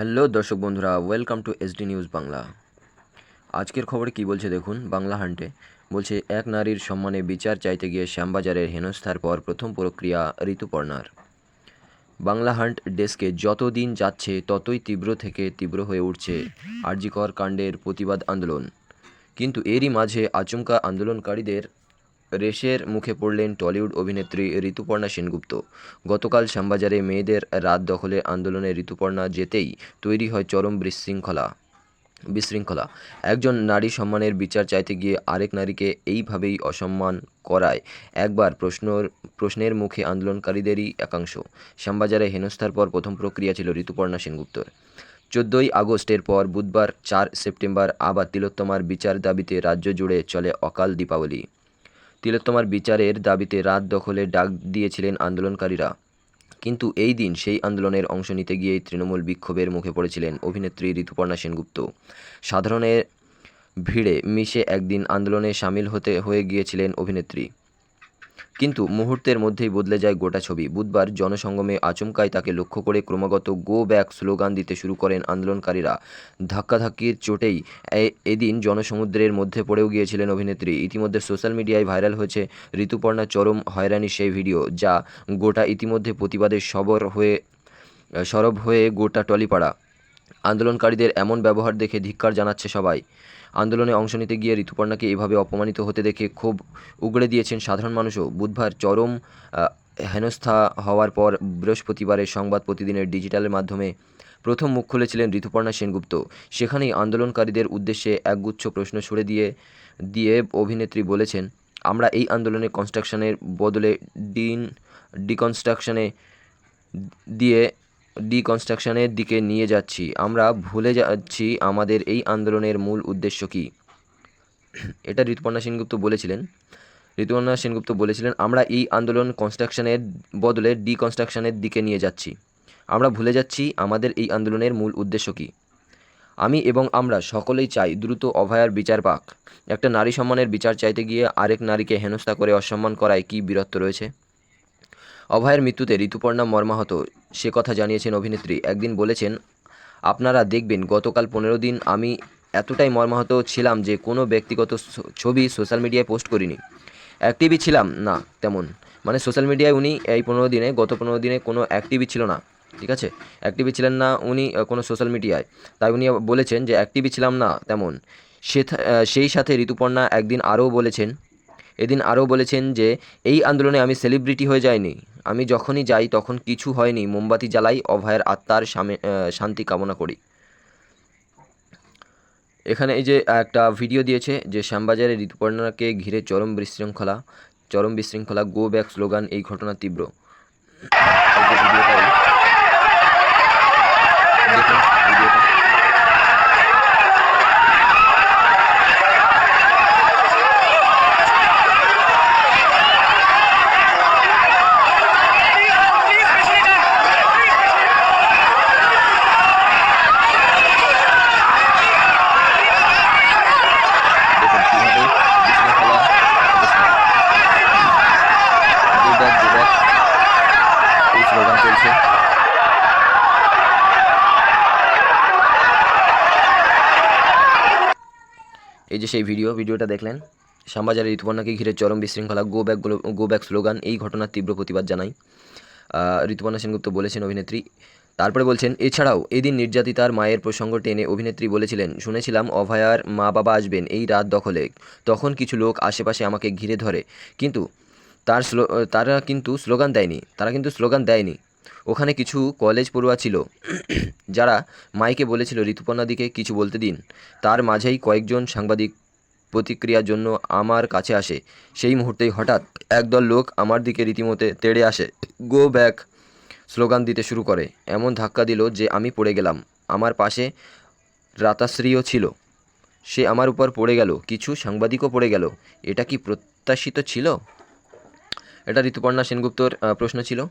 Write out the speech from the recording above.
Hello দর্শক বন্ধুরা welcome to SD news Bangla আজকের খবরে কি বলছে দেখুন, বাংলা হান্টে। বলছে, এক নারীর সম্মানে বিচার চাইতে গিয়ে শ্যামবাজারের হেনস্থার পর প্রথম প্রক্রিয়া ঋতুপর্ণার বাংলা হান্ট ডেস্কে যত দিন যাচ্ছে, ততই তীব্র থেকে তীব্র হয়ে উঠছে আরজিকর কাণ্ডের প্রতিবাদ আন্দোলন। কিন্তু এরই মাঝে আচমকা আন্দোলনকারীদের রেশের মুখে পড়লেন টলিউড অভিনেত্রী ঋতুপর্ণা সেনগুপ্ত। গতকাল শ্যামবাজারে মেয়েদের রাত দখলের আন্দোলনে ঋতুপর্ণা যেতেই তৈরি হয় চরম বিশৃঙ্খলা। বিশৃঙ্খলা। একজন নারী সম্মানের বিচার চাইতে গিয়ে আরেক নারীকে এইভাবেই অসম্মান করায়। একবার প্রশ্নর, প্রশ্নের মুখে আন্দোলনকারীদেরই একাংশ। শ্যামবাজারে হেনস্থার পর প্রথম প্রক্রিয়া ছিল ঋতুপর্ণা সেনগুপ্তর। চোদ্দোই আগস্টের পর বুধবার চার সেপ্টেম্বর আবার তিলোত্তমার বিচার দাবিতে রাজ্য জুড়ে চলে অকাল দীপাবলি। তিলোত্তমার বিচারের দাবিতে রাত দখলে ডাক দিয়েছিলেন আন্দোলনকারীরা। কিন্তু এই দিন সেই আন্দোলনের অংশ নিতে গিয়েই তৃণমূল বিক্ষোভের মুখে পড়েছিলেন অভিনেত্রী ঋতুপর্ণা সেনগুপ্ত। সাধারণের ভিড়ে মিশে একদিন আন্দোলনে সামিল হতে হয়ে গিয়েছিলেন অভিনেত্রী। কিন্তু মুহূর্তের মধ্যেই বদলে যায় গোটা ছবি। বুধবার জনসঙ্গমে আচমকায় তাকে লক্ষ্য করে ক্রমাগত গো ব্যাক স্লোগান দিতে শুরু করেন আন্দোলনকারীরা। ধাক্কাধাক্কির চোটেই এদিন জনসমুদ্রের মধ্যে পড়েও গিয়েছিলেন অভিনেত্রী। ইতিমধ্যে সোশ্যাল মিডিয়ায় ভাইরাল হয়েছে ঋতুপর্ণা চরম হয়রানির সেই ভিডিও, যা গোটা ইতিমধ্যে প্রতিবাদের সবর হয়ে, সরব হয়ে গোটা টলিপাড়া। আন্দোলনকারীদের এমন ব্যবহার দেখে ধিক্কার জানাচ্ছে সবাই। আন্দোলনে অংশ নিতে গিয়ে ঋতুপর্ণাকে এভাবে অপমানিত হতে দেখে ক্ষোভ উগড়ে দিয়েছেন সাধারণ মানুষও। বুধবার চরম হেনস্থা হওয়ার পর বৃহস্পতিবারের সংবাদ প্রতিদিনের ডিজিটালের মাধ্যমে প্রথম মুখ খুলেছিলেন ঋতুপর্ণা সেনগুপ্ত। সেখানেই আন্দোলনকারীদের উদ্দেশ্যে একগুচ্ছ প্রশ্ন ছুড়ে দিয়ে দিয়ে অভিনেত্রী বলেছেন, আমরা এই আন্দোলনে কনস্ট্রাকশনের বদলে ডিন ডিকনস্ট্রাকশনে দিয়ে ডিকনস্ট্রাকশনের দিকে নিয়ে যাচ্ছি। আমরা ভুলে যাচ্ছি আমাদের এই আন্দোলনের মূল উদ্দেশ্য কী? এটা ঋতুপর্ণা সেনগুপ্ত বলেছিলেন। ঋতুপর্ণা সেনগুপ্ত বলেছিলেন, আমরা এই আন্দোলন কনস্ট্রাকশনের বদলে ডিকনস্ট্রাকশনের দিকে নিয়ে যাচ্ছি। আমরা ভুলে যাচ্ছি আমাদের এই আন্দোলনের মূল উদ্দেশ্য কী? আমি এবং আমরা সকলেই চাই দ্রুত অভয়ার বিচার পাক। একটা নারী সম্মানের বিচার চাইতে গিয়ে আরেক নারীকে হেনস্থা করে অসম্মান করায় কী বীরত্ব রয়েছে? অভয়ের মৃত্যুতে ঋতুপর্ণা মর্মাহত, সে কথা জানিয়েছেন অভিনেত্রী। একদিন বলেছেন, আপনারা দেখবেন, গতকাল পনেরো দিন আমি এতটাই মর্মাহত ছিলাম যে কোনো ব্যক্তিগত ছবি সোশ্যাল মিডিয়ায় পোস্ট করিনি। অ্যাক্টিভই ছিলাম না, তেমন। মানে সোশ্যাল মিডিয়ায় উনি এই পনেরো দিনে, গত পনেরো দিনে কোনো অ্যাক্টিভই ছিল না, ঠিক আছে? অ্যাক্টিভই ছিলেন না উনি কোনো সোশ্যাল মিডিয়ায়। তাই উনি বলেছেন যে, অ্যাক্টিভই ছিলাম না, তেমন। সে সেই সাথে ঋতুপর্ণা একদিন আরও বলেছেন এদিন আরও বলেছেন যে, এই আন্দোলনে আমি সেলিব্রিটি হয়ে যাইনি। আমি যখনই যাই তখন কিছু হয়নি। মোমবাতি জ্বালাই অভয়ের আত্মার শান্তি কামনা করি। এখানে এই যে একটা ভিডিও দিয়েছে যে, শ্যামবাজারে ঋতুপর্ণাকে ঘিরে চরম বিশৃঙ্খলা। চরম বিশৃঙ্খলা গো ব্যাক স্লোগান এই ঘটনা তীব্র এই যে ভিডিওটা এই। দেখুন ভিডিওটা। দেখুন কীভাবে বিশৃঙ্খলা অবস্থা। Go back, go back। এই স্লোগান চলছে এই যে সেই ভিডিও, ভিডিওটা দেখলেন। শ্যামবাজারে ঋতুপর্ণাকে ঘিরে চরম বিশৃঙ্খলা go back go back slogan এই ঘটনার তীব্র প্রতিবাদ জানাই। ঋতুপর্ণা সেনগুপ্ত বলেছেন অভিনেত্রী। তারপরে বলছেন, এছাড়াও এদিন নির্যাতিতার মায়ের প্রসঙ্গ টেনে অভিনেত্রী বলেছিলেন, শুনেছিলাম অভয়ার মা বাবা আসবেন এই রাত দখলে, তখন কিছু লোক আশেপাশে আমাকে ঘিরে ধরে। কিন্তু তার স্লো- তারা কিন্তু স্লোগান দেয়নি, তারা কিন্তু স্লোগান দেয়নি। ওখানে কিছু কলেজ পড়ুয়া ছিল। যারা মাইকে বলেছিল ঋতুপর্ণাদিকে কিছু বলতে দিন। তার মাঝেই কয়েকজন সাংবাদিক প্রতিক্রিয়ার জন্য আমার কাছে আসে। সেই মুহূর্তেই হঠাৎ একদল লোক আমার দিকে রীতিমতে তেড়ে আসে। গো ব্যাক স্লোগান দিতে শুরু করে। এমন ধাক্কা দিল যে আমি পড়ে গেলাম। আমার পাশে রাতাশ্রীও ছিল। সে আমার উপর পড়ে গেল। কিছু সাংবাদিকও পড়ে গেল। এটা কি প্রত্যাশিত ছিল? এটা ঋতুপর্ণা সেনগুপ্তর প্রশ্ন ছিল।